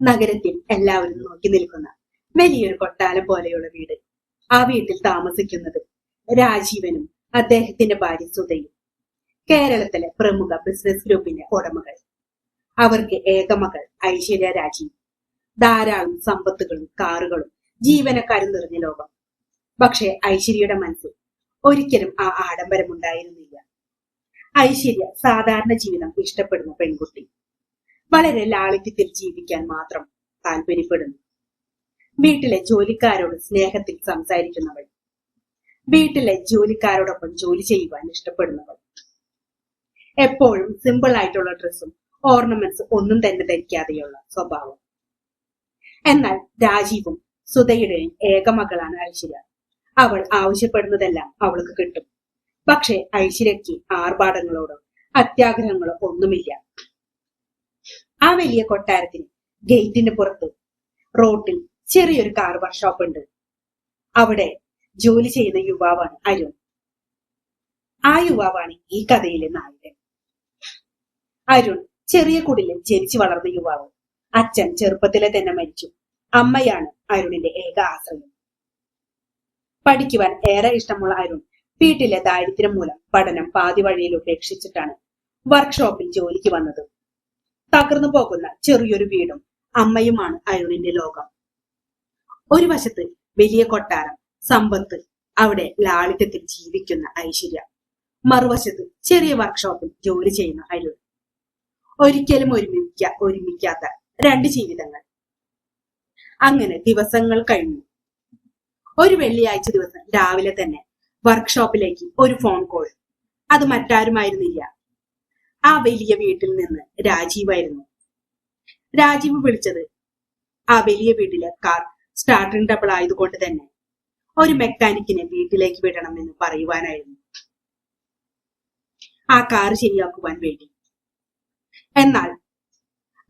നഗരത്തിൽ എല്ലാവരും നോക്കി നിൽക്കുന്ന വലിയൊരു കൊട്ടാരം പോലെയുള്ള വീട് ആ വീട്ടിൽ താമസിക്കുന്നത് രാജീവനും അദ്ദേഹത്തിന്റെ ഭാര്യ സുധയും. കേരളത്തിലെ പ്രമുഖ ബിസിനസ് ഗ്രൂപ്പിന്റെ ഉടമകൾ. അവർക്ക് ഏകമകൾ ഐശ്വര്യ രാജീവ്. ധാരാളം സമ്പത്തുകളും കാറുകളും ജീവനക്കാരും നിറഞ്ഞ ലോകം. പക്ഷേ ഐശ്വര്യയുടെ മനസ്സിൽ ഒരിക്കലും ആ ആഡംബരം ഉണ്ടായിരുന്നില്ല ഐശ്വര്യ സാധാരണ ജീവിതം ഇഷ്ടപ്പെടുന്ന പെൺകുട്ടി. വളരെ ലാളിത്യത്തിൽ ജീവിക്കാൻ മാത്രം താല്പര്യപ്പെടുന്നു. വീട്ടിലെ ജോലിക്കാരോട് സ്നേഹത്തിൽ സംസാരിക്കുന്നവൾ. വീട്ടിലെ ജോലിക്കാരോടൊപ്പം ജോലി ചെയ്യുവാൻ ഇഷ്ടപ്പെടുന്നവൾ. എപ്പോഴും സിമ്പിൾ ആയിട്ടുള്ള ഡ്രസ്സും ഓർണമെന്റ്സ് ഒന്നും തന്നെ ധരിക്കാതെയുള്ള സ്വഭാവം. എന്നാൽ രാജീവും സുധയുടെയും ഏകമകളാണ് ഐശ്വര്യ. അവൾ ആവശ്യപ്പെടുന്നതെല്ലാം അവൾക്ക് കിട്ടും. പക്ഷെ ഐശ്വര്യയ്ക്ക് ആർഭാടങ്ങളോടോ അത്യാഗ്രഹങ്ങളോ ഒന്നുമില്ല. ആ വലിയ കൊട്ടാരത്തിന് ഗേറ്റിന് പുറത്ത് റോട്ടിൽ ചെറിയൊരു കാർ വർക്ക്ഷോപ്പ് ഉണ്ട്. അവിടെ ജോലി ചെയ്യുന്ന യുവാവാണ് അരുൺ. ആ യുവാവാണ് ഈ കഥയിലെ നായകൻ. അരുൺ ചെറിയ കുടിലിൽ ജനിച്ചു വളർന്ന യുവാവ്. അച്ഛൻ ചെറുപ്പത്തിലെ തന്നെ മരിച്ചു. അമ്മയാണ് അരുണിന്റെ ഏക ആശ്രയം. പഠിക്കുവാൻ ഏറെ ഇഷ്ടമുള്ള അരുൺ വീട്ടിലെ ദാരിദ്ര്യം മൂലം പഠനം പാതി വഴിയിൽ ഉപേക്ഷിച്ചിട്ടാണ് വർക്ക്ഷോപ്പിൽ ജോലിക്ക് വന്നത്. തകർന്നു പോകുന്ന ചെറിയൊരു വീടും അമ്മയുമാണ് അരുണിന്റെ ലോകം. ഒരു വശത്ത് വലിയ കൊട്ടാരം സമ്പത്ത് അവിടെ ലാളിത്യത്തിൽ ജീവിക്കുന്ന ഐശ്വര്യ. മറുവശത്ത് ചെറിയ വർക്ക്ഷോപ്പിൽ ജോലി ചെയ്യുന്ന അരുൺ. ഒരിക്കലും ഒരുമിക്ക ഒരുമിക്കാത്ത രണ്ട് ജീവിതങ്ങൾ. അങ്ങനെ ദിവസങ്ങൾ കഴിഞ്ഞു. ഒരു വെള്ളിയാഴ്ച ദിവസം രാവിലെ തന്നെ വർക്ക്ഷോപ്പിലേക്ക് ഒരു ഫോൺ കോൾ അത് മറ്റാരുമായിരുന്നില്ല. ആ വലിയ വീട്ടിൽ നിന്ന് രാജീവായിരുന്നു രാജീവ് വിളിച്ചത് ആ വലിയ വീട്ടിലെ കാർ സ്റ്റാർട്ടിംഗ് ഡബിൾ ആയതുകൊണ്ട് തന്നെ ഒരു മെക്കാനിക്കിനെ വീട്ടിലേക്ക് വിടണമെന്ന് പറയുവാനായിരുന്നു. ആ കാർ ശരിയാക്കുവാൻ വേണ്ടി. എന്നാൽ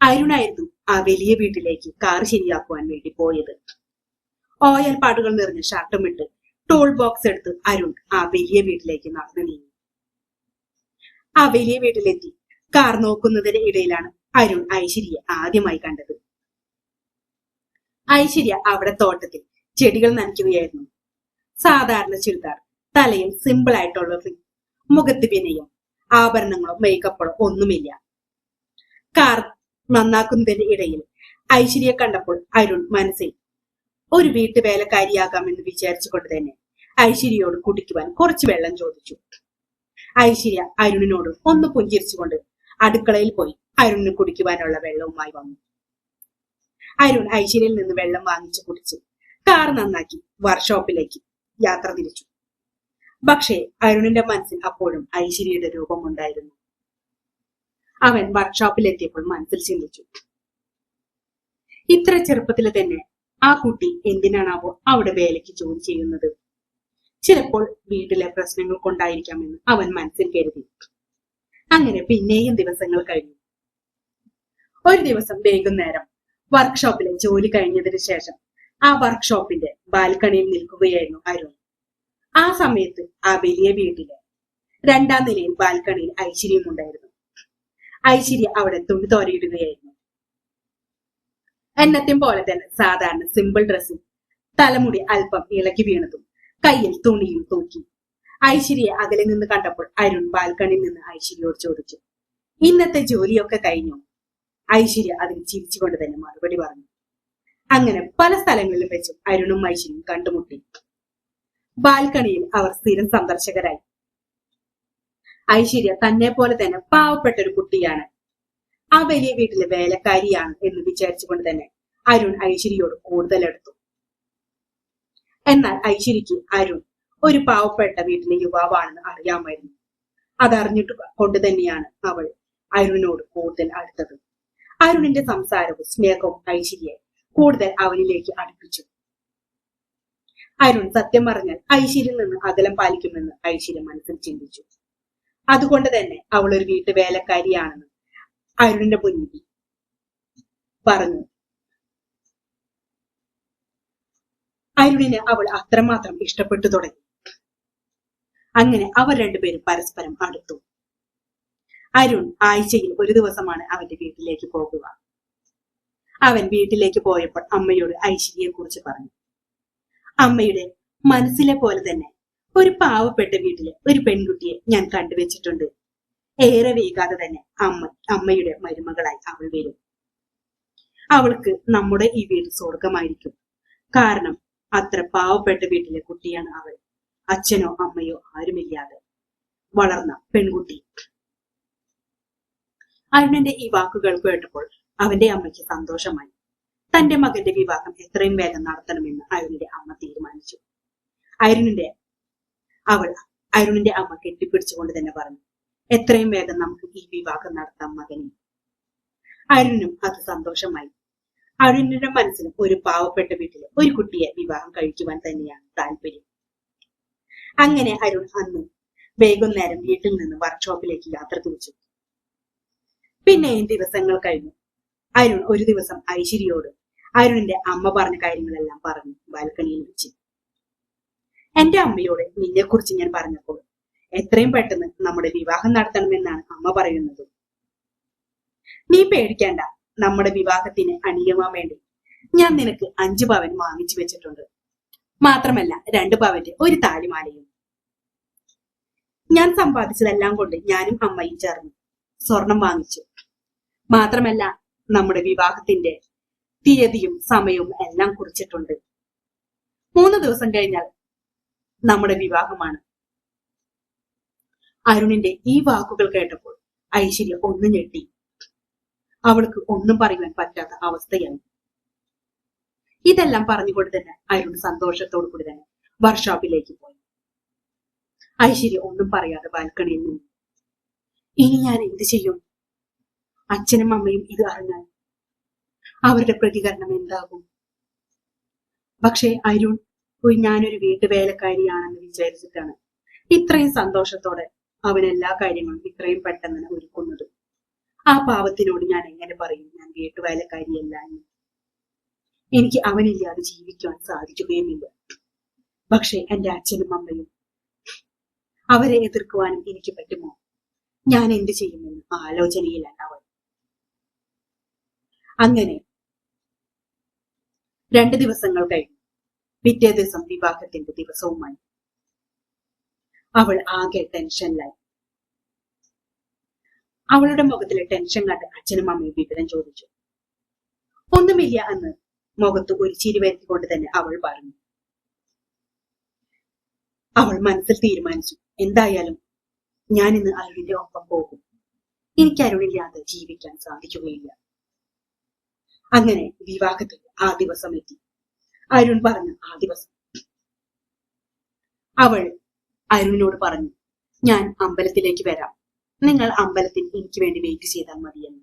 അരുണായിരുന്നു ആ വലിയ വീട്ടിലേക്ക് കാർ ശരിയാക്കുവാൻ വേണ്ടി പോയത്. ഓയൽ പാടുകൾ നിറഞ്ഞ ഷർട്ടുമിട്ട് ടോൾ ബോക്സ് എടുത്ത് അരുൺ ആ വലിയ വീട്ടിലേക്ക് നടന്നു നീങ്ങി. ആ വലിയ വീട്ടിലെത്തി. കാർ നോക്കുന്നതിന് ഇടയിലാണ് അരുൺ ഐശ്വര്യ ആദ്യമായി കണ്ടത്. ഐശ്വര്യ അവിടെ തോട്ടത്തിൽ ചെടികൾ നനയ്ക്കുകയായിരുന്നു. സാധാരണ ചുരിദാർ തലയിൽ സിമ്പിൾ ആയിട്ടുള്ള റിംഗ് മുഖത്ത് വിനയം ആഭരണങ്ങളോ മേക്കപ്പുകളോ ഒന്നുമില്ല. കാർ നന്നാക്കുന്നതിന്റെ ഇടയിൽ ഐശ്വര്യ കണ്ടപ്പോൾ അരുൺ മനസ്സിൽ ഒരു വീട്ടു വേലക്കാരിയാകാമെന്ന് വിചാരിച്ചുകൊണ്ട് തന്നെ ഐശ്വര്യയോട് കുടിക്കുവാൻ കുറച്ച് വെള്ളം ചോദിച്ചു. ഐശ്വര്യ അരുണിനോട് ഒന്ന് പുഞ്ചിരിച്ചുകൊണ്ട് അടുക്കളയിൽ പോയി. അരുണിന് കുടിക്കുവാനുള്ള വെള്ളവുമായി വന്നു. അരുൺ ഐശ്വര്യയിൽ നിന്ന് വെള്ളം വാങ്ങിച്ചു കുടിച്ചു കാർ നന്നാക്കി വർക്ക്ഷോപ്പിലേക്ക് യാത്ര തിരിച്ചു. പക്ഷേ അരുണിന്റെ മനസ്സിൽ അപ്പോഴും ഐശ്വര്യയുടെ രൂപമുണ്ടായിരുന്നു. അവൻ വർക്ക്ഷോപ്പിലെത്തിയപ്പോൾ മനസ്സിൽ ചിന്തിച്ചു. ഇത്ര ചെറുപ്പത്തിൽ തന്നെ ആ കുട്ടി എന്തിനാണാവോ അവിടെ വേലയ്ക്ക് ജോലി ചെയ്യുന്നത്? ചിലപ്പോൾ വീട്ടിലെ പ്രശ്നങ്ങൾ കൊണ്ടായിരിക്കാമെന്ന് അവൻ മനസ്സിൽ കരുതി. അങ്ങനെ പിന്നെയും ദിവസങ്ങൾ കഴിഞ്ഞു. ഒരു ദിവസം വൈകുന്നേരം വർക്ക്ഷോപ്പിലെ ജോലി കഴിഞ്ഞതിന് ശേഷം ആ വർക്ക്ഷോപ്പിന്റെ ബാൽക്കണിയിൽ നിൽക്കുകയായിരുന്നു അരുൺ. ആ സമയത്ത് ആ വലിയ വീട്ടിലെ രണ്ടാം നിലയിൽ ബാൽക്കണിയിൽ ഐശ്വര്യം ഉണ്ടായിരുന്നു. ഐശ്വര്യ അവിടെ തുണി തോരയിടുകയായിരുന്നു. എന്നത്തെയും പോലെ തന്നെ സാധാരണ സിമ്പിൾ ഡ്രസ്സും തലമുടി അല്പം ഇളകി വീണതും കയ്യിൽ തുണിയും തൂക്കി. ഐശ്വര്യയെ അകലെ നിന്ന് കണ്ടപ്പോൾ അരുൺ ബാൽക്കണിയിൽ നിന്ന് ഐശ്വര്യയോട് ചോദിച്ചു ഇന്നത്തെ ജോലിയൊക്കെ കഴിഞ്ഞു? ഐശ്വര്യ അതിൽ ചിരിച്ചുകൊണ്ട് തന്നെ മറുപടി പറഞ്ഞു. അങ്ങനെ പല സ്ഥലങ്ങളിലും വെച്ചും അരുണും ഐശ്വര്യയും കണ്ടുമുട്ടി. ബാൽക്കണിയിൽ അവർ സ്ഥിരം സന്ദർശകരായി. ഐശ്വര്യ തന്നെ പോലെ തന്നെ പാവപ്പെട്ട ഒരു കുട്ടിയാണ്. ആ വലിയ വീട്ടിലെ വേലക്കാരിയാണ് എന്ന് വിചാരിച്ചുകൊണ്ട് തന്നെ അരുൺ ഐശ്വര്യയോട് കൂടുതൽ എടുത്തു എന്നാൽ ഐശ്വര്യക്ക് അരുൺ ഒരു പാവപ്പെട്ട വീട്ടിലെ യുവാവാണെന്ന് അറിയാമായിരുന്നു അതറിഞ്ഞിട്ട് കൊണ്ട് തന്നെയാണ് അവൾ അരുണിനോട് കൂടുതൽ അടുത്തത്. അരുണിന്റെ സംസാരവും സ്നേഹവും ഐശ്വര്യയെ കൂടുതൽ അവനിലേക്ക് അടുപ്പിച്ചു. അരുൺ സത്യം പറഞ്ഞാൽ ഐശ്വര്യയിൽ നിന്ന് അകലം പാലിക്കുമെന്ന് ഐശ്വര്യ മനസ്സിൽ ചിന്തിച്ചു. അതുകൊണ്ട് തന്നെ അവൾ ഒരു വീട്ടു വേലക്കാരിയാണെന്ന് അരുണിന്റെ മുന്നിൽ പറഞ്ഞു. അരുണിന് അവൾ അത്രമാത്രം ഇഷ്ടപ്പെട്ടു തുടങ്ങി. അങ്ങനെ അവർ രണ്ടുപേരും പരസ്പരം അടുത്തു. അരുൺ ആഴ്ചയിൽ ഒരു ദിവസമാണ് അവന്റെ വീട്ടിലേക്ക് പോകുക. അവൻ വീട്ടിലേക്ക് പോയപ്പോൾ അമ്മയോട് ഐശ്വര്യയെ കുറിച്ച് പറഞ്ഞു. അമ്മയുടെ മനസ്സിലെ പോലെ തന്നെ ഒരു പാവപ്പെട്ട വീട്ടിലെ ഒരു പെൺകുട്ടിയെ ഞാൻ കണ്ടുവച്ചിട്ടുണ്ട്. ഏറെ വീകാതെ തന്നെ അമ്മ അമ്മയുടെ മരുമകളായി അവൾ വരും. അവൾക്ക് നമ്മുടെ ഈ വീട് സ്വർഗമായിരിക്കും കാരണം അത്ര പാവപ്പെട്ട വീട്ടിലെ കുട്ടിയാണ് അവൾ. അച്ഛനോ അമ്മയോ ആരുമില്ലാതെ വളർന്ന പെൺകുട്ടി. അരുണന്റെ ഈ വാക്കുകൾ കേട്ടപ്പോൾ അവന്റെ അമ്മയ്ക്ക് സന്തോഷമായി. തന്റെ മകന്റെ വിവാഹം എത്രയും വേഗം നടത്തണമെന്ന് അരുണിന്റെ അമ്മ തീരുമാനിച്ചു. അരുണിന്റെ അവൾ അരുണിന്റെ അമ്മ കെട്ടിപ്പിടിച്ചുകൊണ്ട് തന്നെ പറഞ്ഞു എത്രയും വേഗം നമുക്ക് ഈ വിവാഹം നടത്താം മകനെ. അരുണിനും അത് സന്തോഷമായി. അരുണിന്റെ മനസ്സിലും ഒരു പാവപ്പെട്ട വീട്ടിൽ ഒരു കുട്ടിയെ വിവാഹം കഴിക്കുവാൻ തന്നെയാണ് താല്പര്യം. അങ്ങനെ അരുൺ അന്ന് വൈകുന്നേരം വീട്ടിൽ നിന്ന് വർക്ക്ഷോപ്പിലേക്ക് യാത്ര തിരിച്ചു. പിന്നെയും ദിവസങ്ങൾ കഴിഞ്ഞു. അരുൺ ഒരു ദിവസം ഐശ്വര്യയോട് അരുണിന്റെ അമ്മ പറഞ്ഞ കാര്യങ്ങളെല്ലാം പറഞ്ഞു ബാൽക്കണിയിൽ വെച്ച്. എന്റെ അമ്മയോട് നിന്നെ കുറിച്ച് ഞാൻ പറഞ്ഞപ്പോൾ എത്രയും പെട്ടെന്ന് നമ്മുടെ വിവാഹം നടത്തണമെന്നാണ് അമ്മ പറയുന്നത്. നീ പേടിക്കേണ്ട. നമ്മുടെ വിവാഹത്തിന് അണിയുവാൻ വേണ്ടി. ഞാൻ നിനക്ക് അഞ്ചു പവൻ വാങ്ങിച്ചു വെച്ചിട്ടുണ്ട്. മാത്രമല്ല രണ്ട് പവന്റെ ഒരു താലിമാലയും. ഞാൻ സമ്പാദിച്ചതെല്ലാം കൊണ്ട് ഞാനും അമ്മയും ചേർന്ന് സ്വർണം വാങ്ങിച്ചു. മാത്രമല്ല നമ്മുടെ വിവാഹത്തിന്റെ തീയതിയും സമയവും എല്ലാം കുറിച്ചിട്ടുണ്ട്. മൂന്ന് ദിവസം കഴിഞ്ഞാൽ നമ്മുടെ വിവാഹമാണ്. അരുണിന്റെ ഈ വാക്കുകൾ കേട്ടപ്പോൾ ഐശ്വര്യ ഒന്ന് ഞെട്ടി. അവൾക്ക് ഒന്നും പറയുവാൻ പറ്റാത്ത അവസ്ഥയായി. ഇതെല്ലാം പറഞ്ഞുകൊണ്ട് തന്നെ അരുൺ സന്തോഷത്തോടു കൂടി തന്നെ വർക്ക്ഷോപ്പിലേക്ക് പോയി. ഐശ്വര്യ ഒന്നും പറയാതെ ബാൽക്കണിയിൽ നിന്നു. ഇനി ഞാൻ എന്ത് ചെയ്യും? അച്ഛനും അമ്മയും ഇത് അറിഞ്ഞാൽ അവരുടെ പ്രതികരണം എന്താകും? പക്ഷേ അരുൺ ഞാനൊരു വീട്ടുവേലക്കാരിയാണെന്ന് വിചാരിച്ചിട്ടാണ് ഇത്രയും സന്തോഷത്തോടെ അവൻ എല്ലാ കാര്യങ്ങളും ഇത്രയും പെട്ടെന്ന് ഒരുക്കുന്നത്. ആ പാവത്തിനോട് ഞാൻ എങ്ങനെ പറയും? ഞാൻ വീട്ടുവേലക്കാരിയല്ല എന്ന്. എനിക്ക് അവനില്ലാതെ ജീവിക്കാൻ സാധിക്കുകയുമില്ല. പക്ഷേ എന്റെ അച്ഛനും അമ്മയും അവരെ എതിർക്കുവാനും എനിക്ക് പറ്റുമോ? ഞാൻ എന്ത് ചെയ്യുമെന്ന് ആലോചനയിലാണ് അവൻ അങ്ങനെ രണ്ട് ദിവസങ്ങൾ കഴിഞ്ഞു. പിറ്റേ ദിവസം വിവാഹത്തിന്റെ ദിവസവുമായി. അവൾ ആകെ ടെൻഷനിലായി അവളുടെ മുഖത്തിലെ ടെൻഷൻ കണ്ട് അച്ഛനും അമ്മയും വിവരം ചോദിച്ചു. ഒന്നുമില്ല എന്ന് മുഖത്ത് ഒരു ചിരി വരുത്തിക്കൊണ്ട് തന്നെ അവൾ പറഞ്ഞു. അവൾ മനസ്സിൽ തീരുമാനിച്ചു. എന്തായാലും ഞാൻ ഇന്ന് അരുണിന്റെ ഒപ്പം പോകും. എനിക്ക് അരുണില്ലാതെ ജീവിക്കാൻ സാധിക്കുകയില്ല. അങ്ങനെ വിവാഹത്തിൽ ആ ദിവസം എത്തി. അരുൺ പറഞ്ഞു ആ ദിവസം. അവൾ അരുണിനോട് പറഞ്ഞു ഞാൻ അമ്പലത്തിലേക്ക് വരാം. നിങ്ങൾ അമ്പലത്തിൽ എനിക്ക് വേണ്ടി വെയിറ്റ് ചെയ്താൽ മതിയെന്ന്.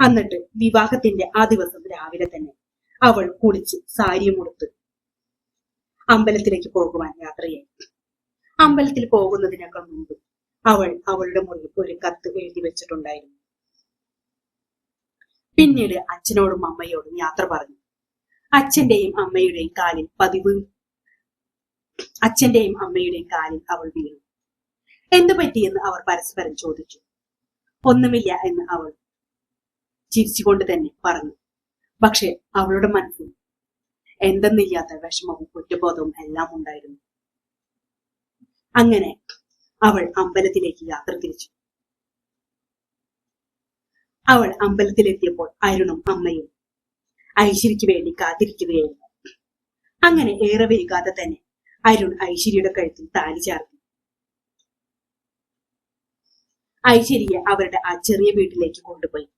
എന്നിട്ട് വിവാഹത്തിന്റെ ആ ദിവസം രാവിലെ തന്നെ അവൾ കുളിച്ച് സാരിയും ഉടുത്ത് അമ്പലത്തിലേക്ക് പോകുവാൻ യാത്രയായി. അമ്പലത്തിൽ പോകുന്നതിനേക്കാൾ മുമ്പ് അവൾ അവളുടെ മുറിയിൽ ഒരു കത്ത് എഴുതി വെച്ചിട്ടുണ്ടായിരുന്നു. പിന്നീട് അച്ഛനോടും അമ്മയോടും യാത്ര പറഞ്ഞു. അച്ഛന്റെയും അമ്മയുടെയും കാലിൽ പതിവ് അച്ഛന്റെയും അമ്മയുടെയും കാലിൽ അവൾ വീണു. എന്തു പറ്റിയെന്ന് അവർ പരസ്പരം ചോദിച്ചു. ഒന്നുമില്ല എന്ന് അവൾ ചിരിച്ചുകൊണ്ട് തന്നെ പറഞ്ഞു. പക്ഷെ അവളുടെ മനസ്സിൽ എന്തെന്നില്ലാത്ത വിഷമവും കുറ്റബോധവും എല്ലാം ഉണ്ടായിരുന്നു. അങ്ങനെ അവൾ അമ്പലത്തിലേക്ക് യാത്ര തിരിച്ചു. അവൾ അമ്പലത്തിലെത്തിയപ്പോൾ അരുണും അമ്മയും ഐശ്വര്യക്ക് വേണ്ടി കാത്തിരിക്കുകയായിരുന്നു. അങ്ങനെ ഏറെ വൈകാതെ തന്നെ അരുൺ ഐശ്വര്യയുടെ കഴുത്തിൽ താലി ചാർത്തി. ഐശ്വര്യയെ അവരുടെ ആ ചെറിയ വീട്ടിലേക്ക് കൊണ്ടുപോയി.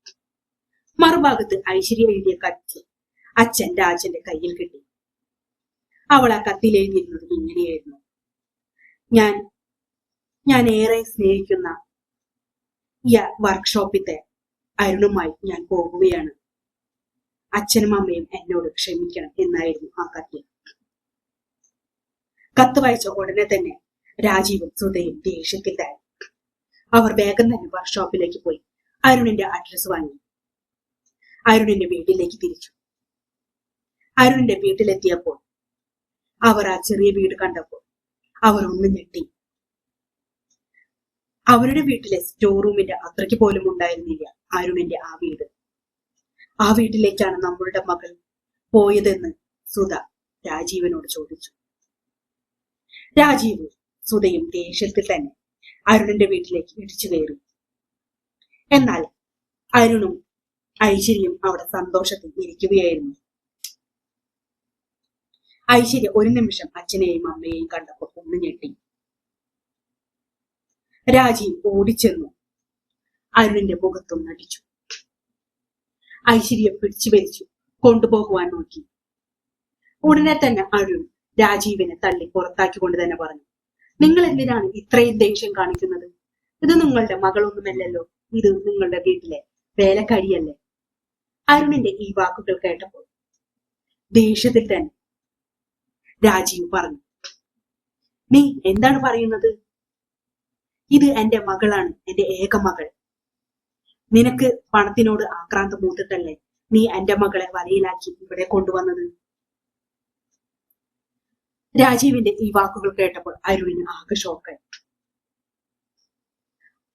മറുഭാഗത്ത് ഐശ്വര്യ എഴുതിയ കത്ത് അച്ഛൻ രാജന്റെ കയ്യിൽ കിട്ടി. അവൾ ആ കത്തിൽ എഴുതിയിരുന്നത് ഇങ്ങനെയായിരുന്നു. ഞാൻ ഞാൻ ഏറെ സ്നേഹിക്കുന്ന വർക്ക്ഷോപ്പിത്തെ അരുണുമായി ഞാൻ പോകുകയാണ്. അച്ഛനും അമ്മയും എന്നോട് ക്ഷമിക്കണം എന്നായിരുന്നു ആ കത്ത്. കത്ത് വായിച്ച ഉടനെ തന്നെ രാജീവും സുധയും ദേഷ്യത്തിലായി. അവർ വേഗം തന്നെ വർക്ക്ഷോപ്പിലേക്ക് പോയി. അരുണിന്റെ അഡ്രസ് വാങ്ങി. അരുണിന്റെ വീട്ടിലേക്ക് തിരിച്ചു. അരുണിന്റെ വീട്ടിലെത്തിയപ്പോൾ അവർ ആ ചെറിയ വീട് കണ്ടപ്പോൾ അവർ ഒന്ന് ഞെട്ടി. അവരുടെ വീട്ടിലെ സ്റ്റോർ റൂമിന്റെ അത്രയ്ക്ക് പോലും ഉണ്ടായിരുന്നില്ല അരുണിന്റെ ആ വീട്. ആ വീട്ടിലേക്കാണ് നമ്മളുടെ മകൾ പോയതെന്ന് സുധ രാജീവനോട് ചോദിച്ചു. രാജീവ് സുധയും ദേഷ്യത്തിൽ തന്നെ അരുണിന്റെ വീട്ടിലേക്ക് ഇടിച്ചു കയറി. എന്നാൽ അരുണും ഐശ്വര്യയും അവിടെ സന്തോഷത്തിൽ ഇരിക്കുകയായിരുന്നു. ഐശ്വര്യ ഒരു നിമിഷം അച്ഛനെയും അമ്മയെയും കണ്ടപ്പോൾ ഒന്ന് ഞെട്ടി. രാജീവ് ഓടിച്ചെന്നു. അരുണിന്റെ മുഖത്തൊന്ന് അടിച്ചു ഐശ്വര്യ പിടിച്ചു വലിച്ചു കൊണ്ടുപോകുവാൻ നോക്കി. ഉടനെ തന്നെ അരുൺ രാജീവിനെ തള്ളി പുറത്താക്കിക്കൊണ്ട് തന്നെ പറഞ്ഞു. നിങ്ങൾ എന്തിനാണ് ഇത്രയും ദേഷ്യം കാണിക്കുന്നത്? ഇത് നിങ്ങളുടെ മകളൊന്നുമല്ലല്ലോ. ഇത് നിങ്ങളുടെ വീട്ടിലെ വേലക്കാരിയല്ലേ? അരുണിന്റെ ഈ വാക്കുകൾ കേട്ടപ്പോൾ ദേഷ്യത്തിൽ തന്നെ രാജീവ് പറഞ്ഞു നീ എന്താണ് പറയുന്നത്? ഇത് എന്റെ മകളാണ് എന്റെ ഏക മകൾ. നിനക്ക് പണത്തിനോട് ആക്രാന്തം മൂത്തിട്ടല്ലേ നീ എന്റെ മകളെ വലയിലാക്കി ഇവിടെ കൊണ്ടുവന്നത്? രാജീവിന്റെ ഈ വാക്കുകൾ കേട്ടപ്പോൾ അരുണിന് ആകെ ഷോക്കായി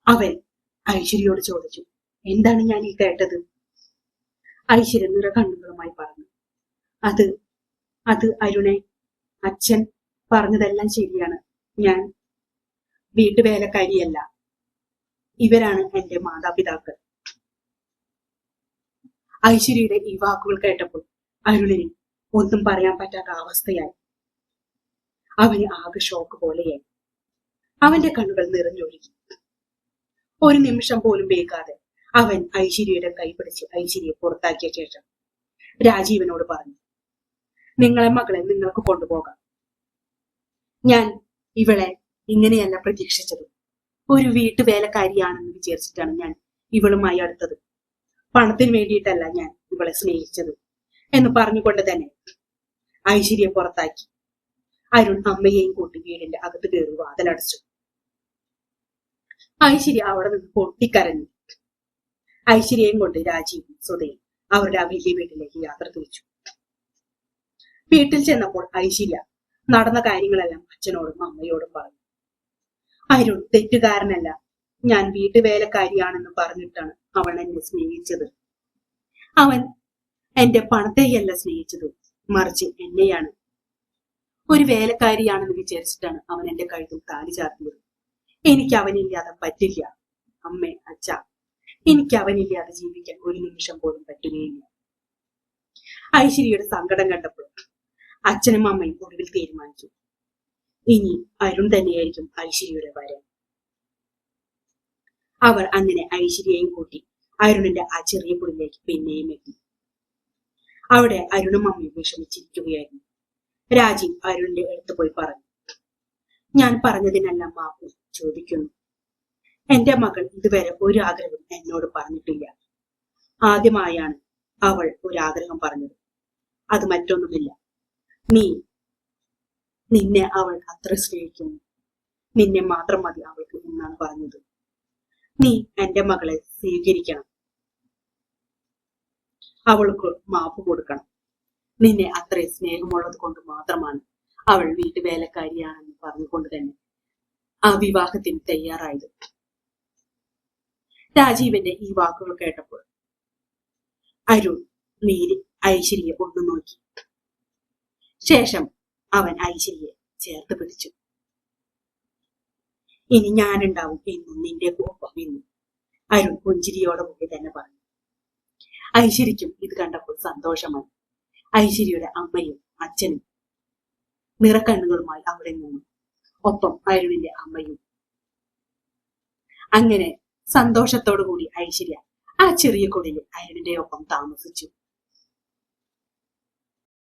അവൻ ഐശ്വര്യയോട് ചോദിച്ചു എന്താണ് ഞാൻ ഈ കേട്ടത്? ഐശ്വര്യ നിറ കണ്ണുകളുമായി പറഞ്ഞു അത് അത് അരുണെ അച്ഛൻ പറഞ്ഞതെല്ലാം ശരിയാണ്. ഞാൻ വീട്ടുവേലക്കാരിയല്ല. ഇവരാണ് എന്റെ മാതാപിതാക്കൾ. ഐശ്വര്യയുടെ ഈ വാക്കുകൾ കേട്ടപ്പോൾ അരുണിന് ഒന്നും പറയാൻ പറ്റാത്ത അവസ്ഥയായി. അവന് ആകെ ഷോക്ക് പോലെയായി. അവന്റെ കണ്ണുകൾ നിറഞ്ഞൊഴുകി. ഒരു നിമിഷം പോലും വേകാതെ അവൻ ഐശ്വര്യയുടെ കൈപിടിച്ച് ഐശ്വര്യയെ പുറത്താക്കിയ ശേഷം രാജീവനോട് പറഞ്ഞു നിങ്ങളെ മകളെ നിങ്ങൾക്ക് കൊണ്ടുപോകാം. ഞാൻ ഇവളെ ഇങ്ങനെയല്ല പ്രതീക്ഷിച്ചത്. ഒരു വീട്ടുവേലക്കാരിയാണെന്ന് വിചാരിച്ചിട്ടാണ് ഞാൻ ഇവളുമായി അടുത്തത്. പണത്തിന് വേണ്ടിയിട്ടല്ല ഞാൻ ഇവളെ സ്നേഹിച്ചത്. എന്ന് പറഞ്ഞുകൊണ്ട് തന്നെ ഐശ്വര്യ പുറത്താക്കി. അരുൺ അമ്മയെയും കൂട്ടി വീടിന്റെ അകത്ത് കയറി വാതിലടച്ചു ഐശ്വര്യ അവിടെ നിന്ന് പൊട്ടിക്കരഞ്ഞു. ഐശ്വര്യയും കൊണ്ട് രാജീവ് സുധയും അവരുടെ ആ വലിയ വീട്ടിലേക്ക് യാത്ര തിരിച്ചു. വീട്ടിൽ ചെന്നപ്പോൾ ഐശ്വര്യ നടന്ന കാര്യങ്ങളെല്ലാം അച്ഛനോടും അമ്മയോടും പറഞ്ഞു. അരുൺ തെറ്റുകാരനല്ല ഞാൻ വീട്ടുവേലക്കാരിയാണെന്ന് പറഞ്ഞിട്ടാണ് അവൻ എന്നെ സ്നേഹിച്ചത്. അവൻ എന്റെ പണത്തെയല്ല സ്നേഹിച്ചത് മറിച്ച് എന്നെയാണ് ഒരു വേലക്കാരിയാണെന്ന് വിചാരിച്ചിട്ടാണ് അവൻ എന്റെ കഴുത്തിൽ താലി ചാർത്തിയത്. എനിക്ക് അവനില്ലാതെ പറ്റില്ല അമ്മേ അച്ഛ. എനിക്ക് അവനില്ലാതെ ജീവിക്കാൻ ഒരു നിമിഷം പോലും പറ്റുകയില്ല. ഐശ്വര്യയുടെ സങ്കടം കണ്ടപ്പോൾ അച്ഛനും അമ്മയും ഒടുവിൽ തീരുമാനിച്ചു. ഇനി അരുൺ തന്നെയായിരിക്കും ഐശ്വര്യയുടെ വരൻ അവർ അങ്ങനെ ഐശ്വര്യയും കൂട്ടി അരുണിന്റെ ആ ചെറിയ പുള്ളിലേക്ക് പിന്നെയും എത്തി. അവിടെ അരുണും അമ്മയും വിഷമിച്ചിരിക്കുകയായിരുന്നു. രാജീവ് അരുണിന്റെ അടുത്ത് പോയി പറഞ്ഞു. ഞാൻ പറഞ്ഞതിനെല്ലാം മാപ്പ് ചോദിക്കുന്നു. എന്റെ മകൾ ഇതുവരെ ഒരു ആഗ്രഹം എന്നോട് പറഞ്ഞിട്ടില്ല. ആദ്യമായാണ് അവൾ ഒരാഗ്രഹം പറഞ്ഞത്. അത് മറ്റൊന്നുമില്ല. നീ നിന്നെ അവൾ അത്ര സ്നേഹിക്കുന്നു. നിന്നെ മാത്രം മതി അവൾക്ക് എന്നാണ് പറഞ്ഞത്. നീ എന്റെ മകളെ സ്വീകരിക്കണം. അവൾക്ക് മാപ്പ് കൊടുക്കണം. നിന്നെ അത്രയും സ്നേഹമുള്ളത് കൊണ്ട് മാത്രമാണ് അവൾ വീട്ടുവേലക്കാരിയാണെന്ന് പറഞ്ഞുകൊണ്ട് തന്നെ ആ വിവാഹത്തിന് തയ്യാറായത്. രാജീവന്റെ ഈ വാക്കുകൾ കേട്ടപ്പോൾ അരുൺ നീരി ഐശ്വര്യയെ ഒന്നു നോക്കി. ശേഷം അവൻ ഐശ്വര്യയെ ചേർത്ത് പിടിച്ചു. ഇനി ഞാനുണ്ടാവും എന്നും നിന്റെ ഒപ്പം എന്നും അരുൺ പുഞ്ചിരിയോടെ പോയി തന്നെ പറഞ്ഞു. ഐശ്വര്യക്കും ഇത് കണ്ടപ്പോൾ സന്തോഷമായി. ഐശ്വര്യയുടെ അമ്മയും അച്ഛനും നിറക്കണ്ണുകളുമായി അവിടെ നിന്നു ഒപ്പം അരുണിന്റെ അമ്മയും. അങ്ങനെ സന്തോഷത്തോടു കൂടി ഐശ്വര്യ ആ ചെറിയ കുടിലിൽ അരുണിന്റെ ഒപ്പം താമസിച്ചു.